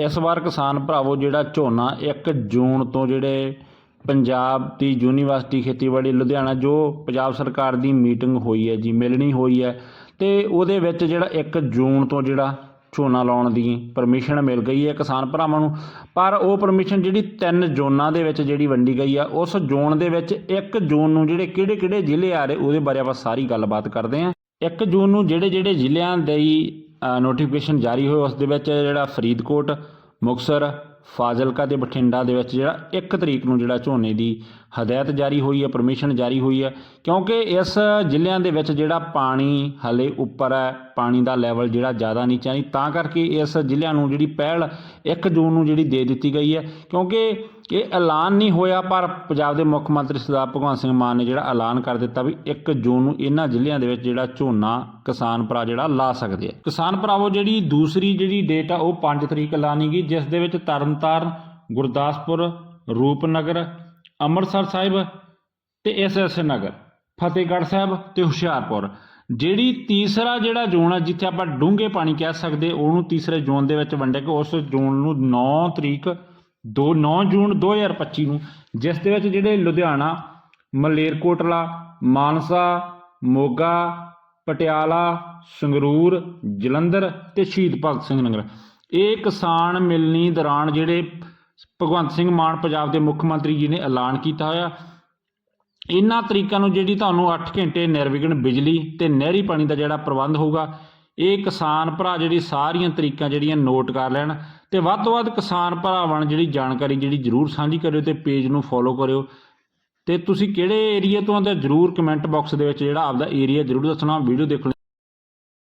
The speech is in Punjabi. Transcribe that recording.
ਇਸ ਵਾਰ ਕਿਸਾਨ ਭਰਾਵੋ, ਜਿਹੜਾ ਝੋਨਾ 1 ਜੂਨ ਤੋਂ ਜਿਹੜੇ ਪੰਜਾਬ ਦੀ ਯੂਨੀਵਰਸਿਟੀ ਖੇਤੀਬਾੜੀ ਲੁਧਿਆਣਾ, ਜੋ ਪੰਜਾਬ ਸਰਕਾਰ ਦੀ ਮੀਟਿੰਗ ਹੋਈ ਹੈ ਜੀ, ਮਿਲਣੀ ਹੋਈ ਹੈ, ਤੇ ਉਹਦੇ ਵਿੱਚ ਜਿਹੜਾ 1 ਜੂਨ ਤੋਂ ਜਿਹੜਾ ਝੋਨਾ ਲਾਉਣ ਦੀ ਪਰਮਿਸ਼ਨ ਮਿਲ ਗਈ ਹੈ ਕਿਸਾਨ ਭਰਾਵਾਂ ਨੂੰ। ਪਰ ਉਹ ਪਰਮਿਸ਼ਨ ਜਿਹੜੀ ਤਿੰਨ ਜ਼ੋਨਾਂ ਦੇ ਵਿੱਚ ਜਿਹੜੀ ਵੰਡੀ ਗਈ ਆ, ਉਸ ਜ਼ੋਨ ਦੇ ਵਿੱਚ 1 ਜੂਨ ਨੂੰ ਜਿਹੜੇ ਕਿਹੜੇ ਕਿਹੜੇ ਜ਼ਿਲ੍ਹੇ ਆ ਰਹੇ, ਉਹਦੇ ਬਾਰੇ ਆਪਾਂ ਸਾਰੀ ਗੱਲਬਾਤ ਕਰਦੇ ਹਾਂ। 1 ਜੂਨ ਨੂੰ ਜਿਹੜੇ ਜਿਹੜੇ ਜ਼ਿਲ੍ਹਿਆਂ ਦੇ ਨੋਟੀਫਿਕੇਸ਼ਨ ਜਾਰੀ ਹੋਏ ਉਸ ਦੇ ਵਿੱਚ ਜਿਹੜਾ ਫਰੀਦਕੋਟ ਮੁਕਤਸਰ ਫਾਜ਼ਿਲਕਾ ਤੇ ਬਠਿੰਡਾ ਦੇ ਵਿੱਚ ਜਿਹੜਾ 1 ਤਰੀਕ ਨੂੰ ਜਿਹੜਾ ਝੋਨੇ ਦੀ ਹਦਾਇਤ ਜਾਰੀ ਹੋਈ ਹੈ ਪਰਮਿਸ਼ਨ ਜਾਰੀ ਹੋਈ ਹੈ, ਕਿਉਂਕਿ ਇਸ ਜ਼ਿਲ੍ਹਿਆਂ ਦੇ ਵਿੱਚ ਜਿਹੜਾ ਪਾਣੀ ਹਲੇ ਉੱਪਰ ਹੈ, ਪਾਣੀ ਦਾ ਲੈਵਲ ਜਿਹੜਾ ਜ਼ਿਆਦਾ ਨੀਚਾ ਨਹੀਂ ਤਾਂ ਕਰਕੇ ਇਸ ਜ਼ਿਲ੍ਹਿਆਂ ਨੂੰ ਜਿਹੜੀ ਪਹਿਲ 1 ਜੂਨ ਨੂੰ ਜਿਹੜੀ ਦੇ ਦਿੱਤੀ ਗਈ ਹੈ, ਕਿਉਂਕਿ ਇਹ ਐਲਾਨ ਨਹੀਂ ਹੋਇਆ, ਪਰ ਪੰਜਾਬ ਦੇ ਮੁੱਖ ਮੰਤਰੀ ਸਰਦਾਰ ਭਗਵੰਤ ਸਿੰਘ ਮਾਨ ਨੇ ਜਿਹੜਾ ਐਲਾਨ ਕਰ ਦਿੱਤਾ ਵੀ 1 ਜੂਨ ਨੂੰ ਇਹਨਾਂ ਜ਼ਿਲ੍ਹਿਆਂ ਦੇ ਵਿੱਚ ਜਿਹੜਾ ਝੋਨਾ ਕਿਸਾਨ ਭਰਾ ਜਿਹੜਾ ਲਾ ਸਕਦੇ ਆ। ਕਿਸਾਨ ਭਰਾਵੋ, ਜਿਹੜੀ ਦੂਸਰੀ ਜਿਹੜੀ ਡੇਟ ਆ, ਉਹ 5 ਤਰੀਕ ਲਾਣੀ ਗਈ, ਜਿਸ ਦੇ ਵਿੱਚ ਤਰਨ ਤਰਨਤਾਰਨ ਗੁਰਦਾਸਪੁਰ, ਰੂਪਨਗਰ, ਅੰਮ੍ਰਿਤਸਰ ਸਾਹਿਬ ਤੇ ਐਸਐਸ ਨਗਰ, ਫਤਿਹਗੜ੍ਹ ਸਾਹਿਬ ਤੇ ਹੁਸ਼ਿਆਰਪੁਰ। ਜਿਹੜੀ ਤੀਸਰਾ ਜਿਹੜਾ ਜ਼ੋਨ ਹੈ ਜਿੱਥੇ ਆਪਾਂ ਡੂੰਘੇ ਪਾਣੀ ਕਹਿ ਸਕਦੇ, ਉਹਨੂੰ ਤੀਸਰੇ ਜ਼ੋਨ ਦੇ ਵਿੱਚ ਵੰਡਿਆ ਕਿ, ਉਸ ਜ਼ੋਨ ਨੂੰ 9 ਤਰੀਕ 2 9 ਜੂਨ 2025 ਨੂੰ, ਜਿਸ ਦੇ ਵਿੱਚ ਜਿਹੜੇ ਲੁਧਿਆਣਾ ਮਲੇਰਕੋਟਲਾ ਮਾਨਸਾ, ਮੋਗਾ, ਪਟਿਆਲਾ, ਸੰਗਰੂਰ, ਜਲੰਧਰ ਤੇ ਸ਼ਹੀਦ ਭਗਤ ਸਿੰਘ ਨਗਰ। ਇਹ ਕਿਸਾਨ ਮਿਲਣੀ ਦੌਰਾਨ ਜਿਹੜੇ ਭਗਵੰਤ ਸਿੰਘ ਮਾਨ ਪੰਜਾਬ ਦੇ ਮੁੱਖ ਮੰਤਰੀ ਜੀ ਨੇ ਐਲਾਨ ਕੀਤਾ ਹੋਇਆ। ਇਹਨਾਂ ਤਰੀਕਾਂ ਨੂੰ ਜਿਹੜੀ ਤੁਹਾਨੂੰ 8 ਘੰਟੇ ਨਿਰਵਿਘਨ ਬਿਜਲੀ ਤੇ ਨਹਿਰੀ ਪਾਣੀ ਦਾ ਜਿਹੜਾ ਪ੍ਰਬੰਧ ਹੋਊਗਾ, ਇਹ ਕਿਸਾਨ ਭਰਾ ਜਿਹੜੀ ਸਾਰੀਆਂ ਤਰੀਕਾਂ ਜਿਹੜੀਆਂ ਨੋਟ ਕਰ ਲੈਣ ਤੇ ਵੱਧ ਤੋਂ ਵੱਧ ਕਿਸਾਨ ਭਰਾਵਾਂ ਨੂੰ ਜਿਹੜੀ ਜਾਣਕਾਰੀ ਜਿਹੜੀ ਜਰੂਰ ਸਾਂਝੀ ਕਰਿਓ ਤੇ ਪੇਜ ਨੂੰ ਫੋਲੋ ਕਰਿਓ। ਤੇ ਤੁਸੀਂ ਕਿਹੜੇ ਏਰੀਆ ਤੋਂ ਆਂਦੇ ਜਰੂਰ ਕਮੈਂਟ ਬਾਕਸ ਦੇ ਵਿੱਚ ਜਿਹੜਾ ਆਪਦਾ ਏਰੀਆ ਜਰੂਰ ਦੱਸਣਾ ਵੀਡੀਓ ਦੇਖ